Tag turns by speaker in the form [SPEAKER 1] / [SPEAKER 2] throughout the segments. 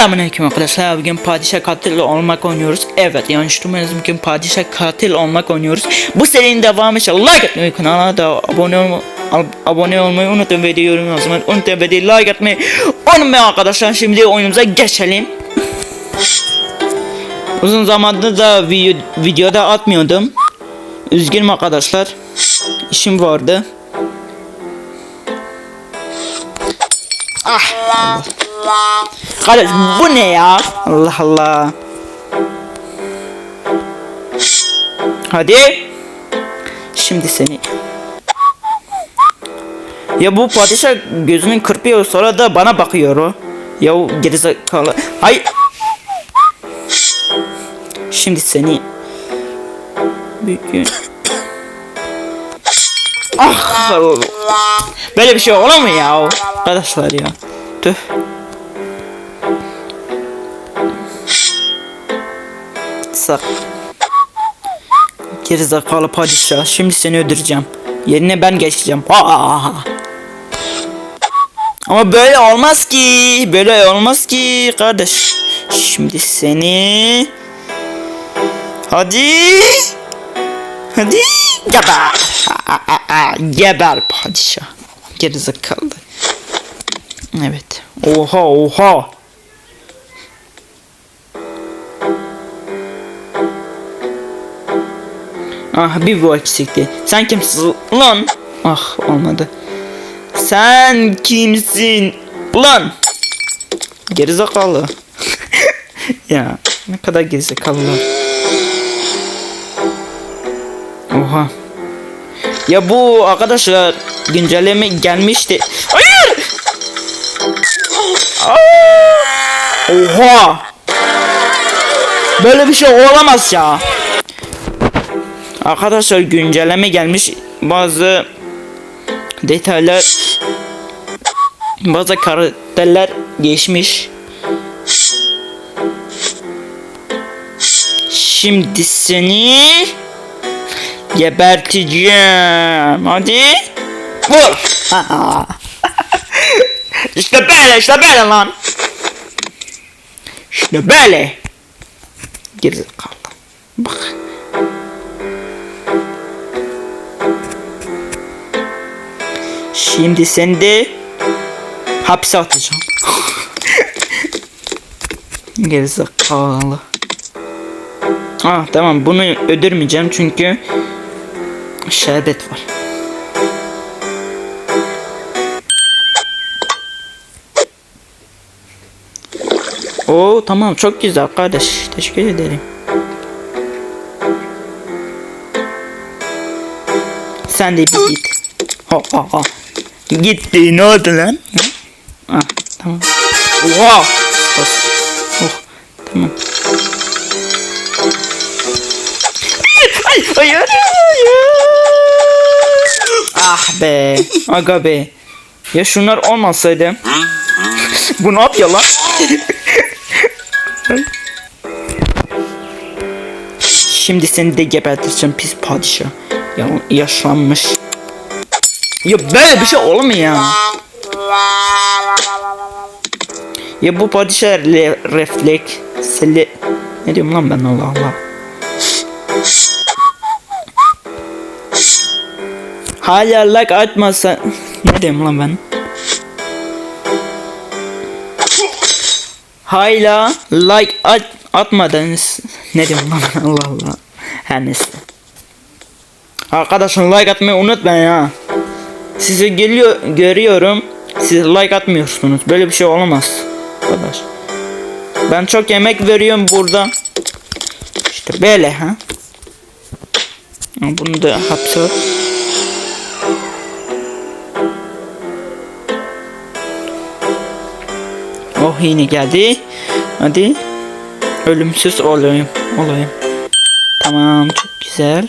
[SPEAKER 1] Selamünaleyküm arkadaşlar. Bugün padişah katil olmak oynuyoruz. Evet yanlış duymadınız. Bugün padişah katil olmak oynuyoruz. Bu serinin devamı için like atmayı, kanala da abone olmayı abone olmayı unutun ve yorum yazmayı unutun ve de like atmayı unutmayın arkadaşlar. Şimdi oyunumuza geçelim. Uzun zamandır da video, videoda atmıyordum. Üzgünüm arkadaşlar. İşim vardı. Ah. Allah. Kardeş bu ne ya? Allah Allah. Hadi. Şimdi seni. Ya bu padişah gözünün kırpıyor sonra da bana bakıyor o. Ya o gerizekalı. Hay. Şimdi seni. Büyük gün. Ah. Böyle bir şey olur mu ya? Arkadaşlar ya. Tüh. Sak. Gerizekalı padişah. Şimdi seni öldüreceğim. Yerine ben geçeceğim. Ha! Ama böyle olmaz ki. Böyle olmaz ki kardeş. Şimdi seni. Hadi. Hadi. Geber. Geber padişah. Gerizekalı. Evet. Oha oha. Ah bir bu eksikti. Sen kimsin lan? Ah olmadı. Sen kimsin lan? Gerizekalı. ya ne kadar gerizekalılar. Oha. Ya bu arkadaşlar güncelleme gelmişti. Hayır! Oha! Böyle bir şey olamaz ya. Arkadaşlar güncelleme gelmiş. Bazı detaylar bazı karakterler geçmiş. Şimdi seni geberteceğim. Hadi. Vur. işte böyle işte böyle lan. İşte böyle. Gerizekalı. Bak. Şimdi seni de hapse atacağım. Gerizekalı. Ah tamam bunu öldürmeyeceğim çünkü şerbet var. Oo tamam çok güzel kardeş. Teşekkür ederim. Sen de bir git. Ha ha ha. Gitti ne oldu lan? Hı? Ah tamam. Oha. Of. Oh tamam. Ay, hayır, hayır. Ah be. Aga be. Ya şunlar olmasaydı. Bu ne yapıyor lan? Şimdi seni de geberteceğim pis padişah. Ya yaşlanmış. Ya böyle bir şey mu ya? Bu padişah le- refleks seli... Ne diyorum lan ben Allah Allah. Hala like atmasa... Ne diyorum lan ben? Hala like at atmadınız. Ne diyorum lan Allah Allah. Her neyse. Arkadaşlar like atmayı unutmayın ya. Sizi geliyor görüyorum. Siz like atmıyorsunuz. Böyle bir şey olamaz. Arkadaş. Ben çok yemek veriyorum burada. İşte böyle ha. Bunu da hapse. Oh yine geldi. Hadi. Ölümsüz olayım. Olayım. Tamam çok güzel.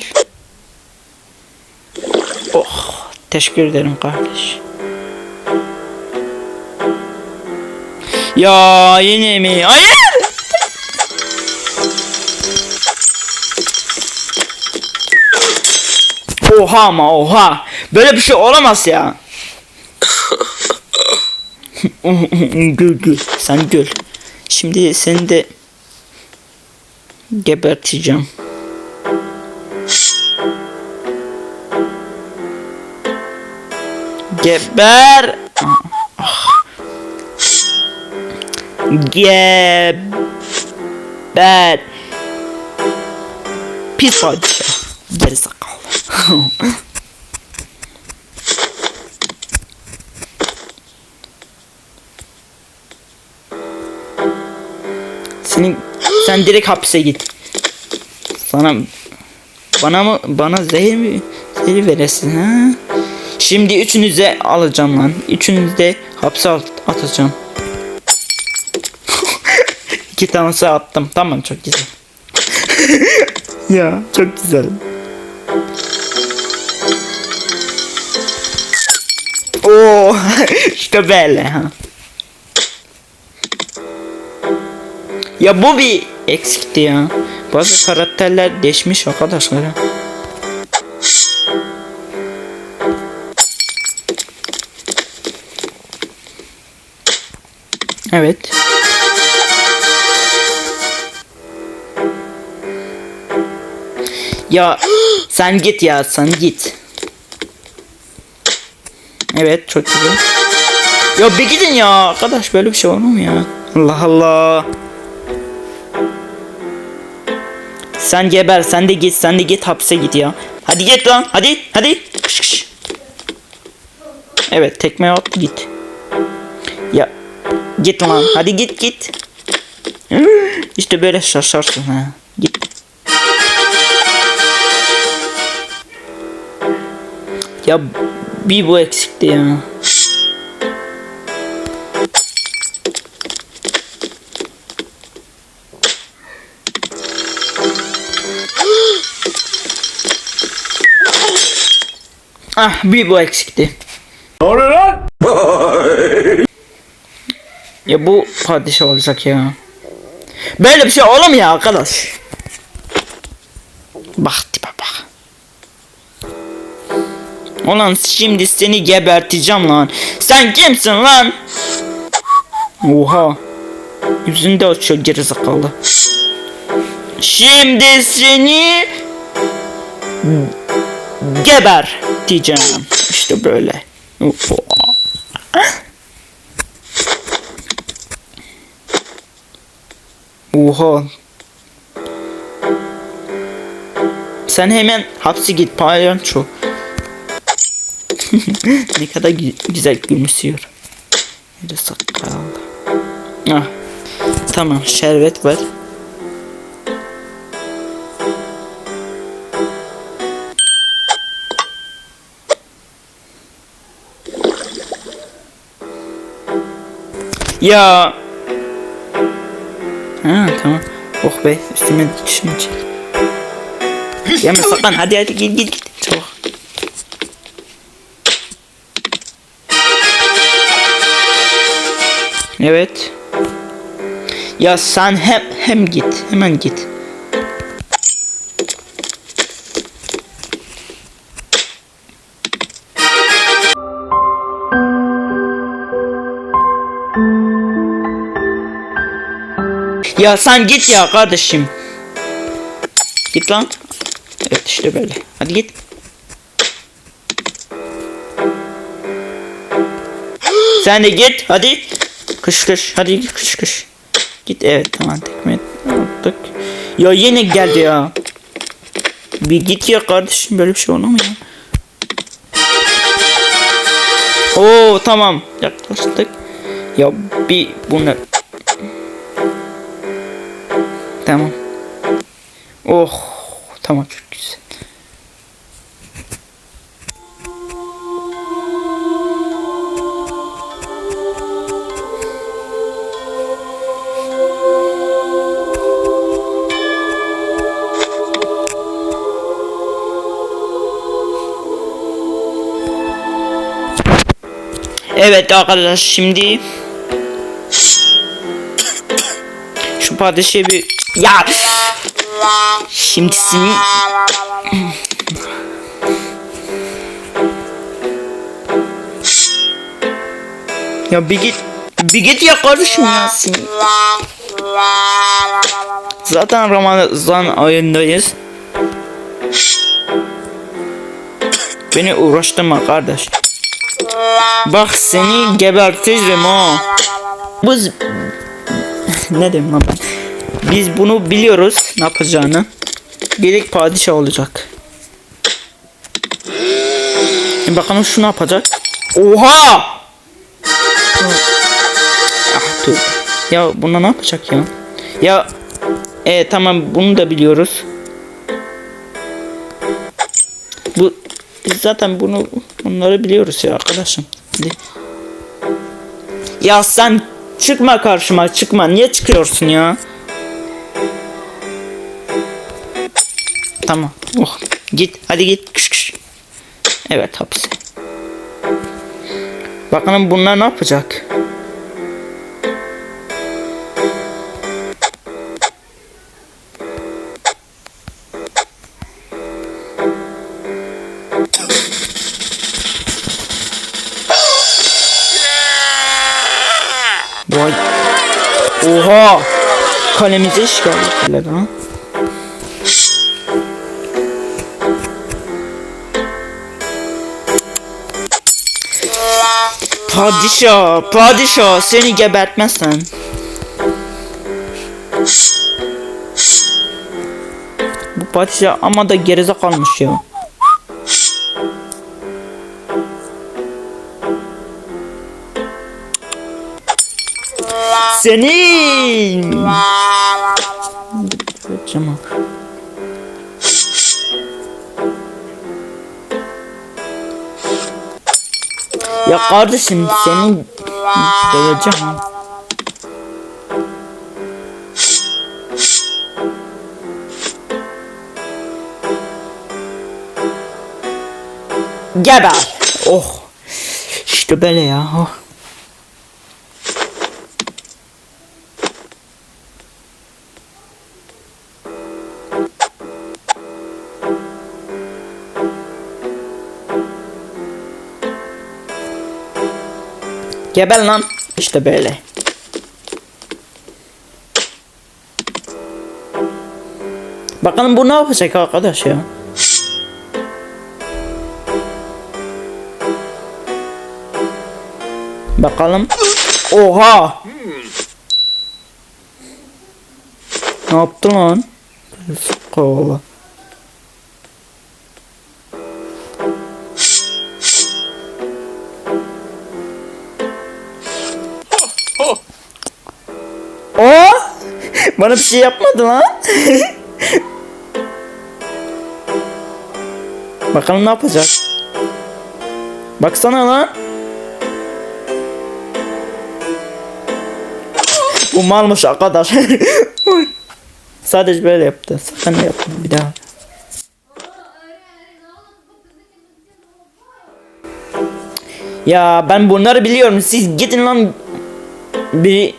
[SPEAKER 1] Oh teşekkür ederim kardeş. Ya yine mi? Hayır. Oha ama oha. Böyle bir şey olamaz ya. gül gül. Sen gül. Şimdi seni de geberteceğim. Geber. Geber. Pis padişah. Gerizekalı. Senin sen direkt hapse git. Sana bana mı bana zehir mi zehir veresin ha? Şimdi üçünüze alacağım lan. Üçünüzü de hapse at- atacağım. İki tanesi attım. Tamam çok güzel. ya çok güzel. Oo işte böyle ha. Ya bu bir eksikti ya. Bazı karakterler değişmiş arkadaşlar. Evet. Ya sen git ya sen git. Evet çok güzel. Ya bir gidin ya arkadaş böyle bir şey olur mu ya? Allah Allah. Sen geber sen de git sen de git hapse git ya. Hadi git lan hadi hadi. Evet tekme at git. Git lan hadi git git. İşte böyle şaşarsın ha. Git. Ya bir bu eksikti ya. Ah bir bu eksikti.
[SPEAKER 2] Ne oluyor lan?
[SPEAKER 1] Ya bu padişah olacak ya. Böyle bir şey olamıyor arkadaş. Bak tipe bak. Ulan şimdi seni geberteceğim lan. Sen kimsin lan? Oha. Yüzünde açıyor gerizekalı. Şimdi seni geber diyeceğim. İşte böyle. Oha. Oha. Sen hemen hapse git palyaço. ne kadar gü- güzel gülümsüyor. Öyle sakal. Ah. Tamam şerbet var. Ya Ha tamam. Oh be üstüme çek. Yeme saklan hadi hadi git git git. Çabuk. Evet. Ya sen hem hem git hemen git. Ya sen git ya kardeşim. Git lan. Evet işte böyle. Hadi git. Sen de git hadi. Kış kış hadi kış kış. Git evet tamam tekme attık. Ya yine geldi ya. Bir git ya kardeşim böyle bir şey olur mu? Oo tamam yaklaştık. Ya bir bunlar Tamam. Oh, tamam çok güzel. Evet arkadaşlar şimdi şu padişahı bir ya şimdi seni ya bir git bir git ya kardeşim ya seni Zaten Ramazan ayındayız. Beni uğraştırma kardeş. Bak seni gebertirim ha. Biz ne diyeyim lan ben? Biz bunu biliyoruz ne yapacağını. Gelik padişah olacak. Şimdi bakalım şu ne yapacak? Oha! Ah dur. Ya buna ne yapacak ya? Ya e tamam bunu da biliyoruz. Bu zaten bunu bunları biliyoruz ya arkadaşım. Ya sen çıkma karşıma çıkma. Niye çıkıyorsun ya? Tamam. Oh. Git. Hadi git. Kış kış. Evet hapse. Bakalım bunlar ne yapacak? Vay. Oha. Kalemizi işgal ettiler ha. Padişah, padişah seni gebertmezsen. Bu padişah ama da gerize kalmış ya. Seni. Cama. Ya kardeşim senin döveceğim. Geber. Oh. İşte böyle ya. Oh. Geber lan. İşte böyle. Bakalım bu ne yapacak arkadaş ya. Bakalım. Oha. Ne yaptı lan? Kovala. Bana bir şey yapmadı lan. Bakalım ne yapacak. Baksana lan. Bu malmış arkadaş. Sadece böyle yaptı. Sakın yapma bir daha. Ya ben bunları biliyorum. Siz gidin lan. Bir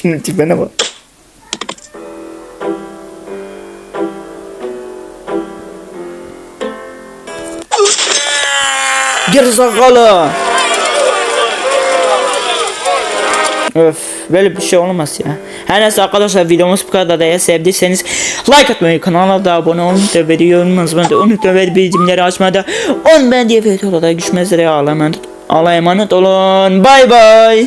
[SPEAKER 1] Şimdi tipine bak. Gerizekalı. Öf böyle bir şey olmaz ya. Her neyse arkadaşlar videomuz bu kadar da ya sevdiyseniz like atmayı kanala da abone olmayı da videomu unutmayın unutmayın ve bildirimleri açmayı da on ben diye videoda üzere Allah'a emanet Allah'a emanet olun. Bay bay.